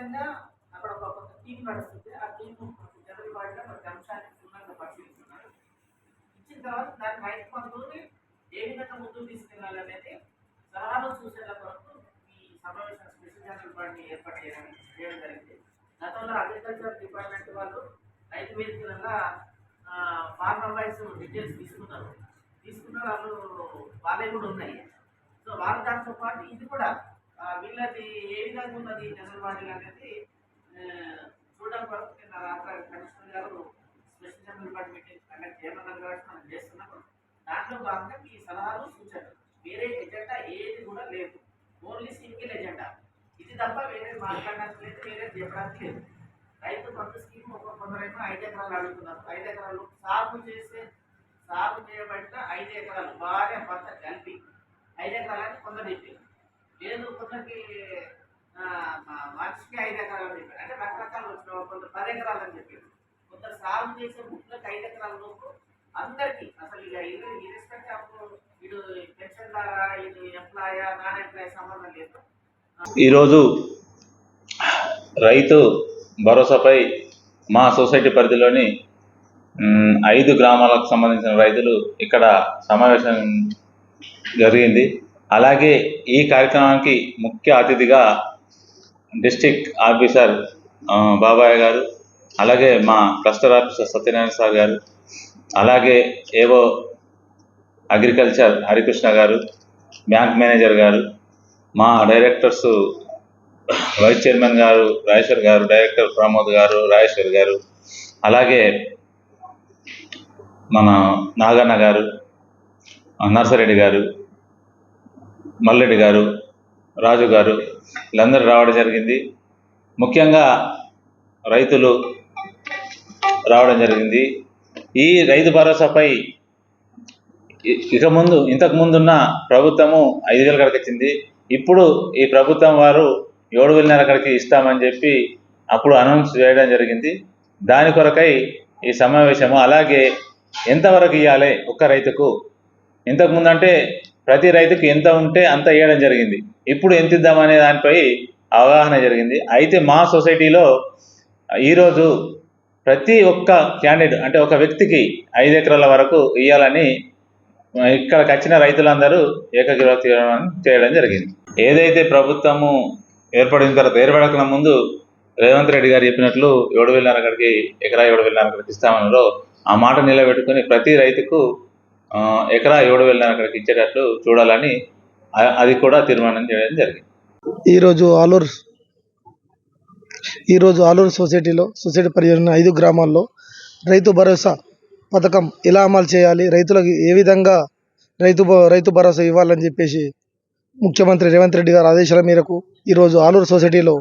ఖచ్చితంగా అక్కడ ఒక కొత్త టీం నడుస్తుంది. ఆ టీం జనరల్ బాడీలో ఒక అంశాన్ని క్షుణ్ణంగా పరిశీలిస్తున్నారు. ఇచ్చిన తర్వాత దాని రైతు పనులని ఏ విధంగా ముందుకు తీసుకెళ్ళాలనేది సలహాలు సూచనల కొరకు ఈ సమావేశం స్పెషల్ జనరల్ బాడీని ఏర్పాటు చేయడం చేయడం జరిగింది. గతంలో అగ్రికల్చర్ డిపార్ట్మెంట్ వాళ్ళు రైతు వేదికలంగా ఫార్మర్ వైజ్ డీటెయిల్స్ తీసుకున్నారు. తీసుకున్న వాళ్ళు వాళ్ళే కూడా ఉన్నాయి. సో వాళ్ళ దాంతో పాటు ఇది కూడా వీళ్ళది ఏ విధంగా ఉన్నది జనరల్ అనేది చూడడం కొరకు నిన్న రాత్రి కమిషనర్ గారు స్పెషల్ జనరల్ డిపార్ట్మెంట్ కండక్ట్ చేయమన్నారు కాబట్టి మనం చేస్తున్నాము దాంట్లో భాగంగా మీ సలహాలు సూచనలు. వేరే ఎజెండా ఏది కూడా లేదు. Only single agenda. ఇది తప్ప వేరే మాట్లాడడానికి లేదు వేరే చెప్పడానికి లేదు. రైతు కొత్త స్కీమ్ ఒక కొందరేమో ఐదు ఎకరాలు అడుగుతున్నారు. ఐదు ఎకరాలు సాగు చేసే సాగు చేయబడిన ఐదు ఎకరాలు భార్య భర్త కలిపి ఐదు ఎకరాలని కొందరు చెప్పి లేదు మనిషికి ఐదు ఎకరాలు అని చెప్పారు. అంటే రకరకాలు వచ్చిన కొంత పది ఎకరాలు అని చెప్పారు. కొంత సాగు చేసే ముక్కలకి ఐదు ఎకరాల లోపు అందరికీ అసలు ఇక ఇది ఇరెస్పెక్ట్ ఆఫ్ ఇటు పెన్షన్ ద్వారా ఇటు ఎంప్లాయా నాన్ ఎంప్లాయ్ సంబంధం లేదు. ఈరోజు రైతు భరోసాపై మా సొసైటీ పరిధిలోని ఐదు గ్రామాలకు సంబంధించిన రైతులు ఇక్కడ సమావేశం జరిగింది. అలాగే ఈ కార్యక్రమానికి ముఖ్య అతిథిగా డిస్టిక్ ఆఫీసర్ బాబాయ్ గారు అలాగే మా క్లస్టర్ ఆఫీసర్ సత్యనారాయణ సార్ గారు అలాగే ఏవో అగ్రికల్చర్ హరికృష్ణ గారు బ్యాంక్ మేనేజర్ గారు మా డైరెక్టర్స్ వైస్ చైర్మన్ గారు రాజేశ్వర్ గారు డైరెక్టర్ ప్రమోద్ గారు రాజేశ్వర్ గారు అలాగే మన నాగన్న గారు నర్సరెడ్డి గారు మల్లెడ్డి గారు రాజు గారు వీళ్ళందరూ రావడం జరిగింది. ముఖ్యంగా రైతులు రావడం జరిగింది. ఈ రైతు భరోసాపై ఇక ముందు ఇంతకు ముందున్న ప్రభుత్వము ఐదు వేల కడకి ఇచ్చింది. ఇప్పుడు ఈ ప్రభుత్వం వారు ఏడు వేలన్నర కడకి ఇస్తామని చెప్పి అప్పుడు అనౌన్స్ చేయడం జరిగింది. దాని కొరకై ఈ సమావేశము అలాగే ఎంతవరకు ఇవ్వాలి ఒక్క రైతుకు? ఇంతకుముందు అంటే ప్రతి రైతుకు ఎంత ఉంటే అంత ఇవ్వడం జరిగింది. ఇప్పుడు ఎంత ఇద్దామనే దానిపై అవగాహన జరిగింది. అయితే మా సొసైటీలో ఈరోజు ప్రతి ఒక్క క్యాండిడేట్ అంటే ఒక వ్యక్తికి ఐదు ఎకరాల వరకు ఇవ్వాలని ఇక్కడికి వచ్చిన రైతులందరూ ఏకగ్రహ తీర్మానం చేయడం జరిగింది. ఏదైతే ప్రభుత్వము ఏర్పడిన తర్వాత ఏర్పడకన ముందు రేవంత్ రెడ్డి గారు చెప్పినట్లు ఏడు వేల అక్కడికి ఎకరా ఏడు వేల అక్కడికి ఇస్తామన్నారో ఆ మాట నిలబెట్టుకుని ప్రతి రైతుకు ఎకరా ఏడు వేల అక్కడికి ఇచ్చేటట్లు చూడాలని అది కూడా తీర్మానం చేయడం జరిగింది. ఈరోజు ఆలూరు ఈరోజు ఆలూరు సొసైటీలో సొసైటీ పరిధిలోని ఐదు గ్రామాల్లో రైతు భరోసా పథకం ఎలా అమలు చేయాలి రైతులకు ఏ విధంగా రైతు రైతు భరోసా ఇవ్వాలని చెప్పేసి ముఖ్యమంత్రి రేవంత్ రెడ్డి గారి ఆదేశాల మేరకు ఈరోజు ఆలూరు సొసైటీలో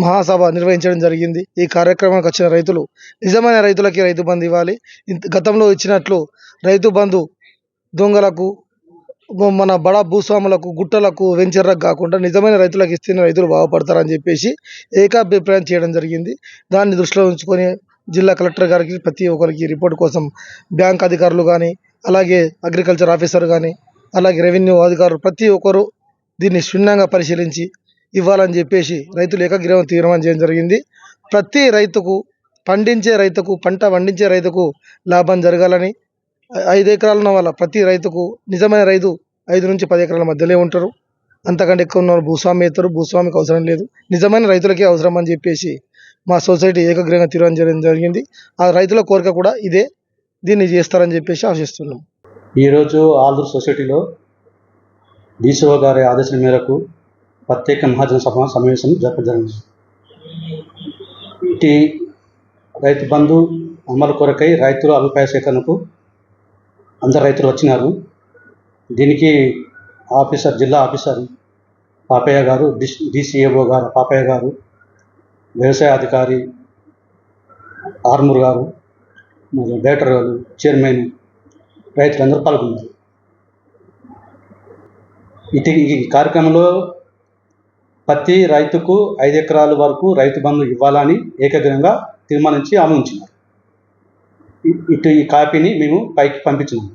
మహాసభ నిర్వహించడం జరిగింది. ఈ కార్యక్రమానికి వచ్చిన రైతులు నిజమైన రైతులకి రైతు బంధు ఇవ్వాలి. గతంలో ఇచ్చినట్లు రైతు బంధు దొంగలకు మన బడా భూస్వాములకు గుట్టలకు వెంచర్లకు కాకుండా నిజమైన రైతులకు ఇస్తేనే రైతులు బాగుపడతారని చెప్పేసి ఏకాభిప్రాయం చేయడం జరిగింది. దాన్ని దృష్టిలో ఉంచుకొని జిల్లా కలెక్టర్ గారికి ప్రతి ఒక్కరికి రిపోర్ట్ కోసం బ్యాంక్ అధికారులు కానీ అలాగే అగ్రికల్చర్ ఆఫీసర్ కానీ అలాగే రెవెన్యూ అధికారులు ప్రతి ఒక్కరు దీన్ని క్షుణ్ణంగా పరిశీలించి ఇవ్వాలని చెప్పేసి రైతులు ఏకగ్రీవం తీర్మానం చేయడం జరిగింది. ప్రతి రైతుకు పండించే రైతుకు పంట పండించే రైతుకు లాభం జరగాలని ఐదు ఎకరాలు ఉన్న వాళ్ళ ప్రతి రైతుకు నిజమైన రైతు ఐదు నుంచి పది ఎకరాల మధ్యలో ఉంటారు. అంతకంటే ఎక్కువ ఉన్న భూస్వామి ఇస్తారు భూస్వామికి అవసరం లేదు. నిజమైన రైతులకే అవసరం అని చెప్పేసి మా సొసైటీ ఏకగ్రీవంగా తీర్మానం చేయడం జరిగింది. ఆ రైతుల కోరిక కూడా ఇదే. దీన్ని చేస్తారని చెప్పేసి ఆశిస్తున్నాం. ఈరోజు ఆలూరు సొసైటీలో డీసీఓ గారి ఆదేశం మేరకు ప్రత్యేక మహాజన సభ సమావేశం జరపడం జరిగింది ఇటీ రైతు బంధు అమలు కొరకై రైతుల అభిప్రాయ సేకరణకు అందరు రైతులు వచ్చినారు. దీనికి ఆఫీసర్ జిల్లా ఆఫీసర్ పాపయ్య గారు డిస్ డిసిఏఓ గారు పాపయ్య గారు వ్యవసాయ అధికారి ఆర్మూర్ గారు మరియు డైరెక్టర్ గారు చైర్మన్ రైతులందరూ పాల్గొన్నారు. ఇది ఈ కార్యక్రమంలో ప్రతి రైతుకు ఐదు ఎకరాల వరకు రైతు బంధు ఇవ్వాలని ఏకగ్రంగా తీర్మానించి ఆమోదించినారు ఇటు ఈ కాపీని మేము పైకి పంపించినాము.